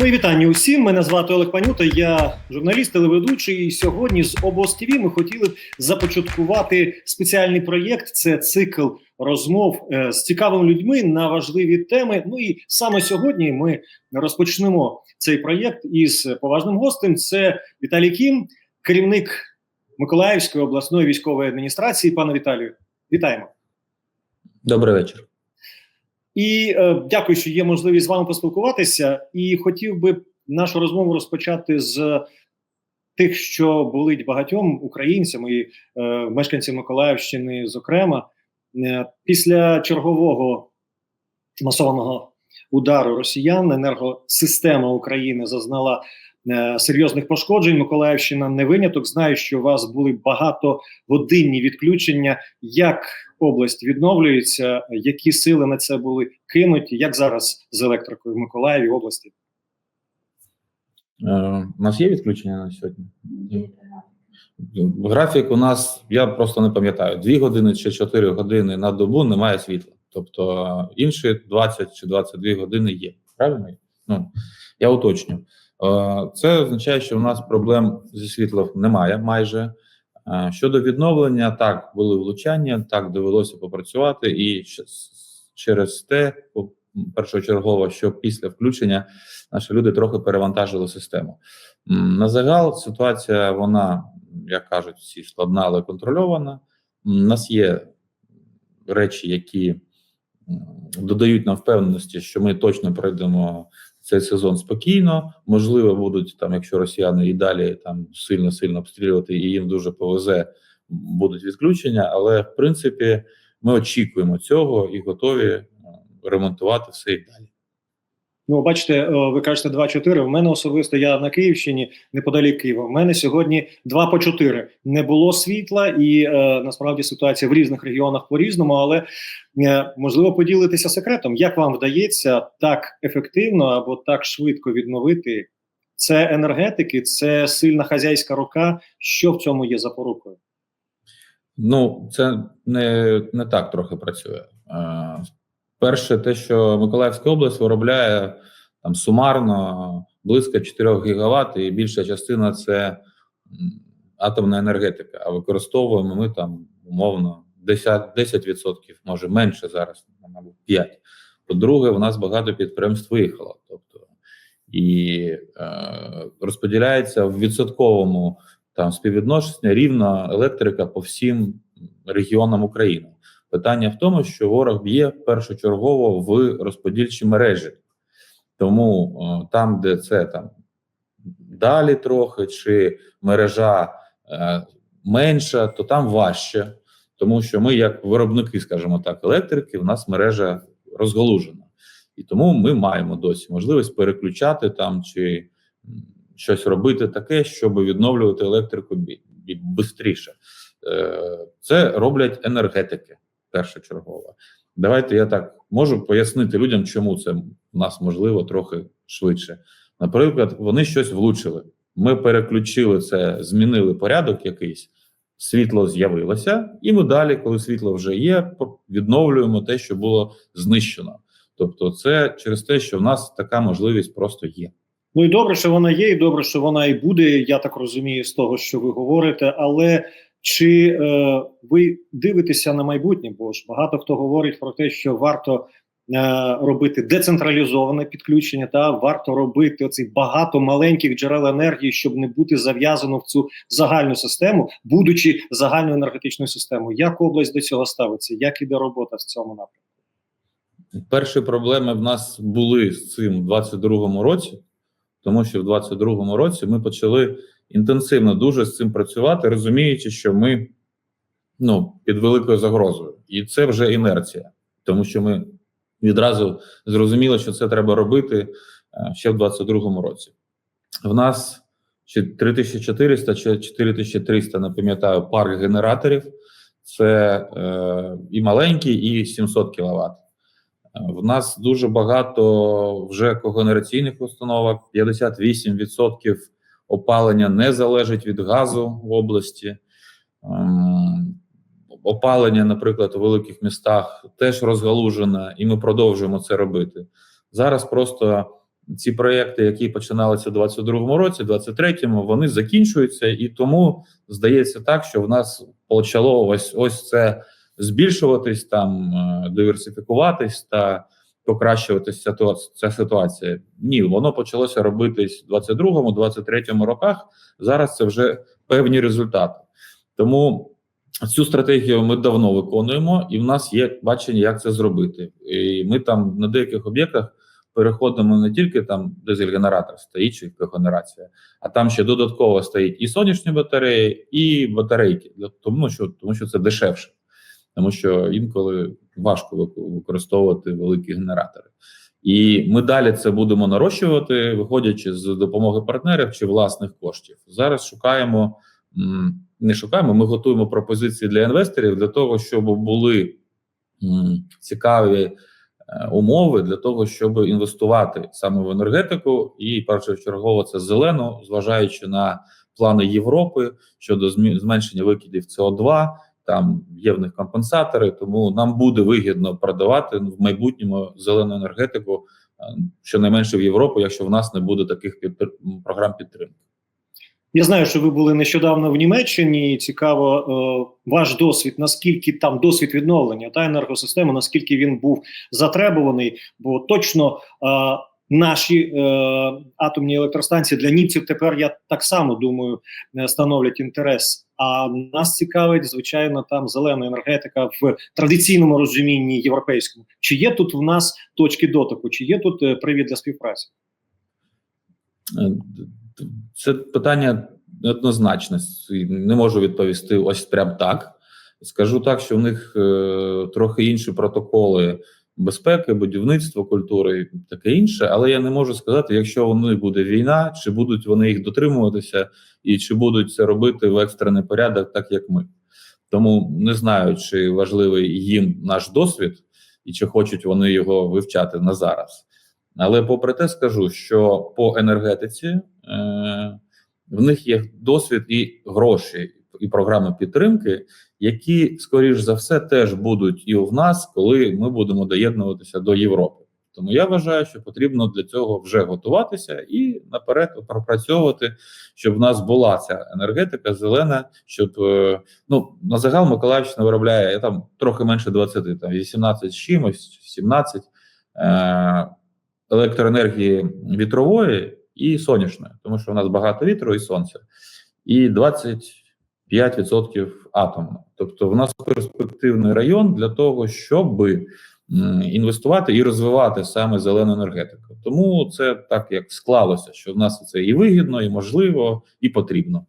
Мої вітання усім. Мене звати Олег Панюта. Я журналіст, телеведучий. І сьогодні з обоз ТВ ми хотіли б започаткувати спеціальний проєкт. Це цикл розмов е, з цікавими людьми на важливі теми. Ну і саме сьогодні ми розпочнемо цей проєкт із поважним гостем. Це Віталій Кім, керівник Миколаївської обласної військової адміністрації. Пане Віталію, вітаємо. Добрий вечір. І е, дякую, що є можливість з вами поспілкуватися. І хотів би нашу розмову розпочати з тих, що болить багатьом українцям і е, мешканцям Миколаївщини, зокрема, е, після чергового масованого удару росіян енергосистема України зазнала серйозних пошкоджень. Миколаївщина не виняток. Знаю, що у вас були багатогодинні відключення. Як область відновлюється, які сили на це були кинуті? Як зараз з електрикою в Миколаєві області? Е, у нас є відключення на сьогодні? Графік у нас, я просто не пам'ятаю, 2 години чи 4 години на добу немає світла. Тобто е, інші 20 чи 22 години є. Правильно? Ну, я уточню. Е, Це означає, що у нас проблем зі світлом немає майже. Е, Щодо відновлення, так, були влучання, так довелося попрацювати, і через те, першочергово, що після включення наші люди трохи перевантажили систему. На загал ситуація, вона, як кажуть, всі складна, але контрольована. У нас є речі, які додають нам впевненості, що ми точно пройдемо цей сезон спокійно. Можливо, будуть там, якщо росіяни і далі там сильно сильно обстрілювати, і їм дуже повезе, будуть відключення. Але в принципі, ми очікуємо цього і готові е, ремонтувати все і далі. Ну, бачите, е, ви кажете 2-4. У мене особисто я на Київщині неподалік Києва. У мене сьогодні 2 по 4. Не було світла, і е, насправді ситуація в різних регіонах по-різному, але е, можливо поділитися секретом, як вам вдається так ефективно або так швидко відновити це енергетики, це сильна хазяйська рука. Що в цьому є запорукою? Ну, це не, не так трохи працює. Перше, те, що Миколаївська область виробляє там сумарно близько 4 гігават, і більша частина це атомна енергетика. А використовуємо ми там умовно 10%, 10% може менше зараз, мабуть, 5%. По-друге, в нас багато підприємств виїхало. Тобто і е, розподіляється в відсотковому там співвідношення рівна електрика по всім регіонам України. Питання в тому, що ворог б'є першочергово в розподільчі мережі, тому е, там, де це там далі трохи, чи мережа е, менша, то там важче, тому що ми, як виробники, скажімо так, електрики, в нас мережа розгалужена, і тому ми маємо досі можливість переключати там чи щось робити таке, щоб відновлювати електрику бистріше. Е, Це роблять енергетики першочергово. Давайте я так можу пояснити людям, чому це в нас можливо трохи швидше. Наприклад, вони щось влучили. Ми переключили це, змінили порядок якийсь, світло з'явилося, і ми далі, коли світло вже є, відновлюємо те, що було знищено. Тобто, це через те, що в нас така можливість просто є. Ну і добре, що вона є, і добре, що вона і буде. Я так розумію з того, що ви говорите. Але чи е, ви дивитеся на майбутнє? Бо ж багато хто говорить про те, що варто е, робити децентралізоване підключення, та варто робити оці багато маленьких джерел енергії, щоб не бути зав'язано в цю загальну систему, будучи загальною енергетичною системою. Як область до цього ставиться? Як іде робота в цьому напрямку? Перші проблеми в нас були з цим в 22-му році, тому що в 22-му році ми почали інтенсивно дуже з цим працювати, розуміючи, що ми ну, під великою загрозою, і це вже інерція, тому що ми відразу зрозуміли, що це треба робити е, ще в 22-му році. В нас чи 3400 чи 4300, не пам'ятаю, парк генераторів. Це е, і маленький, і 700 кВт. В нас дуже багато вже когенераційних установок. 58% опалення не залежить від газу в області. Ем, Опалення, наприклад, у великих містах теж розгалужене, і ми продовжуємо це робити. Зараз просто ці проекти, які починалися у 22-му році, 23-му, вони закінчуються, і тому здається так, що в нас почало ось ось це збільшуватись, там е, диверсифікуватись та покращуватися ця ситуація. Ні, воно почалося робитись у 22-му, 23-му роках. Зараз це вже певні результати. Тому цю стратегію ми давно виконуємо, і в нас є бачення, як це зробити. І ми там на деяких об'єктах переходимо не тільки там дизель-генератор стоїть чи когенерація, а там ще додатково стоїть і сонячні батареї, і батарейки. Тому, що тому що це дешевше, тому що інколи важко використовувати великі генератори. І ми далі це будемо нарощувати, виходячи з допомоги партнерів чи власних коштів. Зараз шукаємо не шукаємо, ми готуємо пропозиції для інвесторів для того, щоб були цікаві е, умови для того, щоб інвестувати саме в енергетику, і першочергово це зелену, зважаючи на плани Європи щодо зменшення викидів СО2, там є в них компенсатори, тому нам буде вигідно продавати в майбутньому зелену енергетику е, щонайменше в Європу, якщо в нас не буде таких підтр- програм підтримки. Я знаю, що ви були нещодавно в Німеччині. Цікаво, е, ваш досвід, наскільки там досвід відновлення та енергосистеми, наскільки він був затребуваний, бо точно е, наші е, атомні електростанції для німців тепер я так само думаю е, становлять інтерес. А нас цікавить, звичайно, там зелена енергетика в традиційному розумінні європейському. Чи є тут в нас точки дотику, чи є тут е, привід для співпраці? Е, Це питання неоднозначності. Не можу відповісти ось прям так. Скажу так, що в них е, трохи інші протоколи безпеки, будівництва, культури і таке інше, але я не можу сказати, якщо них буде війна, чи будуть вони їх дотримуватися, і чи будуть це робити в екстрений порядок, так як ми. Тому не знаю, чи важливий їм наш досвід, і чи хочуть вони його вивчати на зараз. Але попри те, скажу, що по енергетиці е, в них є досвід і гроші, і програми підтримки, які, скоріш за все, теж будуть і в нас, коли ми будемо доєднуватися до Європи. Тому я вважаю, що потрібно для цього вже готуватися і наперед пропрацьовувати, щоб в нас була ця енергетика зелена, щоб е, ну на загал Миколаївщина виробляє там трохи менше 20, там 18 з чимось, 17 е, електроенергії вітрової і сонячної, тому що у нас багато вітру і сонця, і 25% атомного. Тобто, в нас перспективний район для того, щоб інвестувати і розвивати саме зелену енергетику. Тому це так як склалося, що в нас це і вигідно, і можливо, і потрібно.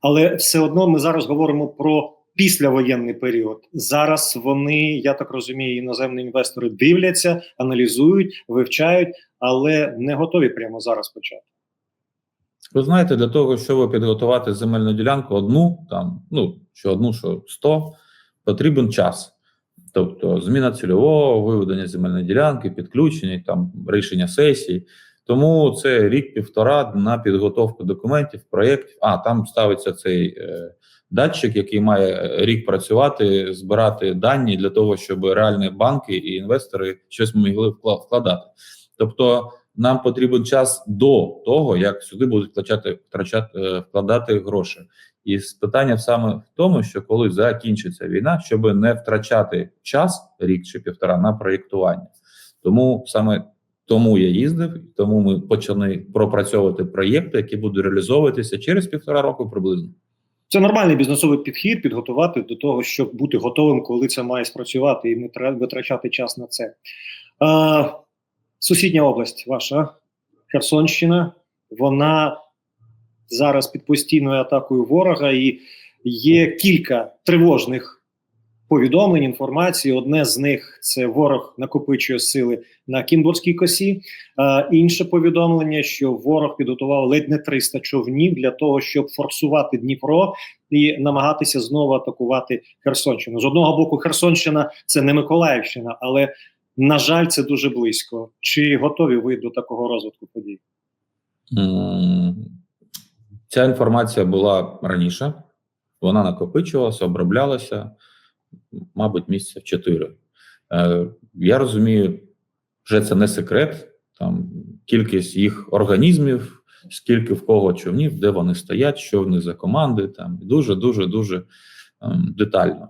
Але все одно ми зараз говоримо про післявоєнний період. Зараз вони, я так розумію, іноземні інвестори дивляться, аналізують, вивчають, але не готові прямо зараз почати. Ви знаєте, для того, щоб підготувати земельну ділянку, одну там, ну що одну, що 100, потрібен час. Тобто зміна цільового, виведення земельної ділянки, підключення, там рішення сесій. Тому це рік-півтора на підготовку документів, проєктів. А там ставиться цей е, датчик, який має рік працювати, збирати дані для того, щоб реальні банки і інвестори щось могли вкладати. Тобто, нам потрібен час до того, як сюди будуть втрачати, втрачати, вкладати гроші. І питання саме в тому, що коли закінчиться війна, щоб не втрачати час рік чи півтора на проєктування. Тому саме тому я їздив, тому ми почали пропрацьовувати проєкти, які будуть реалізовуватися через півтора року приблизно. Це нормальний бізнесовий підхід підготувати до того, щоб бути готовим, коли це має спрацювати, і не витрачати час на це. Сусідня область, ваша Херсонщина, вона зараз під постійною атакою ворога, і є кілька тривожних повідомлень, інформації. Одне з них це ворог накопичує сили на Кінбурзькій косі. А, інше повідомлення, що ворог підготував ледь не 300 човнів для того, щоб форсувати Дніпро і намагатися знову атакувати Херсонщину. З одного боку, Херсонщина це не Миколаївщина, але на жаль, це дуже близько. Чи готові ви до такого розвитку подій? Ця інформація була раніше, вона накопичувалася, оброблялася, мабуть, місяця в чотири. Е, Я розумію, вже це не секрет, там кількість їх організмів, скільки в кого човнів, де вони стоять, що в них за команди, там дуже, дуже, дуже ем, детально.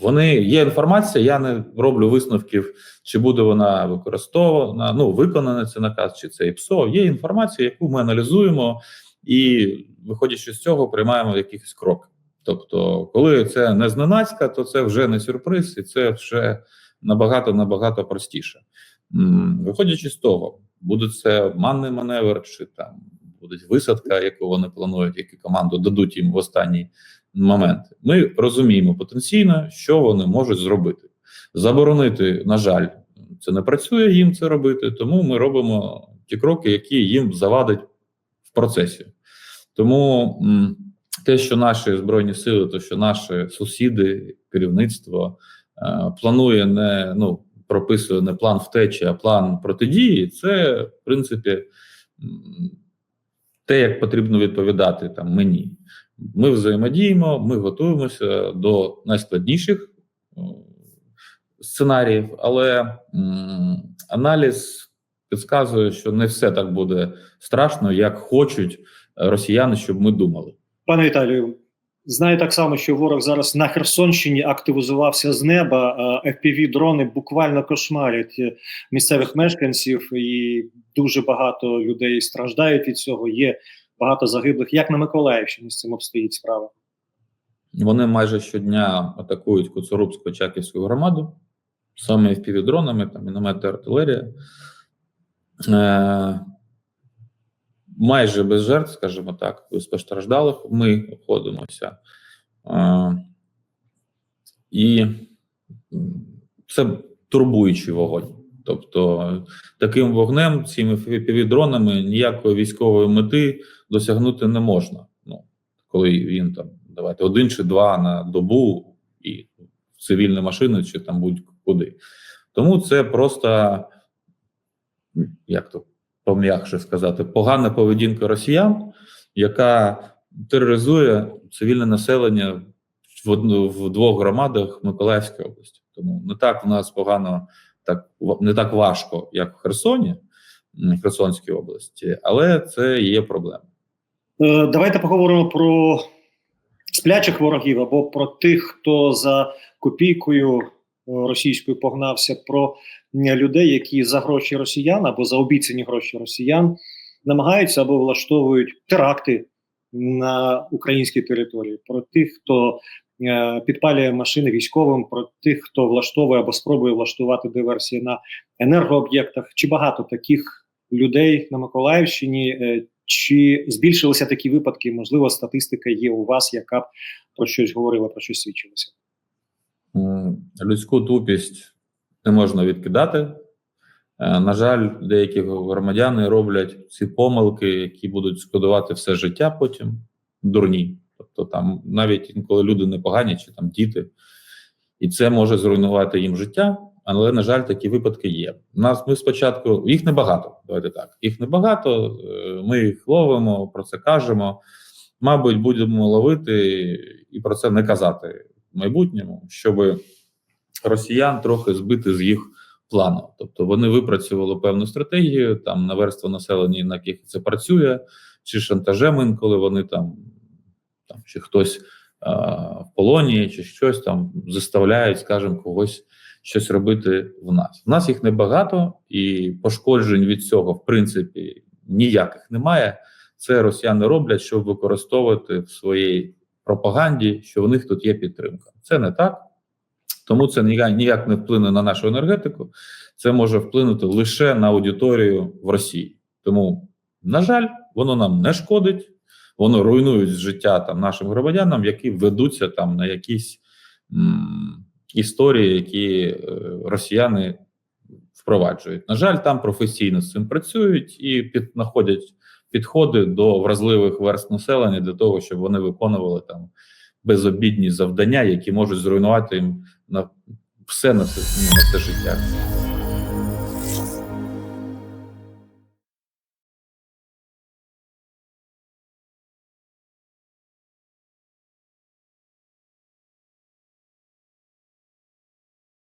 Вони є інформація, я не роблю висновків, чи буде вона використована, ну виконана це наказ, чи це ІПСО. Є інформація, яку ми аналізуємо, і виходячи з цього, приймаємо якісь кроки. Тобто, коли це не зненацька, то це вже не сюрприз, і це вже набагато набагато простіше. Виходячи з того, буде це обманний маневр, чи там буде висадка, яку вони планують, яку команду дадуть їм в останній момент. Ми розуміємо потенційно, що вони можуть зробити. Заборонити, на жаль, це не працює їм це робити, тому ми робимо ті кроки, які їм завадять в процесі. Тому те, що наші збройні сили, то що наші сусіди, керівництво е, планує не ну прописує не план втечі, а план протидії, це в принципі те, як потрібно відповідати там мені. Ми взаємодіємо, ми готуємося до найскладніших е, сценаріїв, але аналіз підказує, що не все так буде страшно, як хочуть росіяни, щоб ми думали. Пане Віталію, знаю так само, що ворог зараз на Херсонщині активізувався з неба. fpv дрони буквально кошмарять е, місцевих мешканців, і дуже багато людей страждають від цього. Є багато загиблих. Як на Миколаївщині з цим обстоїть справа? Вони майже щодня атакують Коцурубську Чаківську громаду, саме впівдронами, там міномети артилерія. Е, майже без жертв, скажімо так, без постраждалих ми обходимося. Е, і це турбуючий вогонь. Тобто таким вогнем, цими півдронами ніякої військової мети досягнути не можна. Ну, коли він там, давайте один чи два на добу і цивільні машини, чи там будь-куди. Тому це просто, як то пом'якше сказати, погана поведінка росіян, яка тероризує цивільне населення в, одну, в двох громадах Миколаївської області. Тому не так в нас погано, так не так важко, як в Херсоні, Херсонській області, але це є проблема. Е, Давайте поговоримо про сплячих ворогів або про тих, хто за копійкою е, російською погнався, про людей, які за гроші росіян або за обіцяні гроші росіян намагаються або влаштовують теракти на українській території, про тих, хто е, підпалює машини військовим, про тих, хто влаштовує або спробує влаштувати диверсії на енергооб'єктах. Чи багато таких людей на Миколаївщині? Е, Чи збільшилися такі випадки? Можливо, статистика є у вас, яка б про щось говорила, про щось свідчилося? Людську тупість не можна відкидати. Е, На жаль, деякі громадяни роблять ці помилки, які будуть шкодувати все життя потім дурні. Тобто, там навіть інколи люди непогані, чи там діти, і це може зруйнувати їм життя. Але, на жаль, такі випадки є. У нас ми спочатку їх небагато. Давайте так. Їх небагато. Ми їх ловимо, про це кажемо. Мабуть, будемо ловити і про це не казати в майбутньому, щоб росіян трохи збити з їх плану. Тобто вони випрацювали певну стратегію там на верство населення, на яких це працює, чи шантажем інколи вони там, там чи хтось а, в полоні, чи щось там заставляють, скажімо, когось щось робити в нас. В нас їх небагато, і пошкоджень від цього, в принципі, ніяких немає. Це росіяни роблять, щоб використовувати в своїй пропаганді, що в них тут є підтримка. Це не так. Тому це ніяк, не вплине на нашу енергетику. Це може вплинути лише на аудиторію в Росії. Тому, на жаль, воно нам не шкодить, воно руйнує життя там нашим громадянам, які ведуться там на якісь м, історії, які е, росіяни впроваджують. На жаль, там професійно з цим працюють і під, знаходять підходи до вразливих верст населення для того, щоб вони виконували там безобідні завдання, які можуть зруйнувати їм на все на все, на все життя.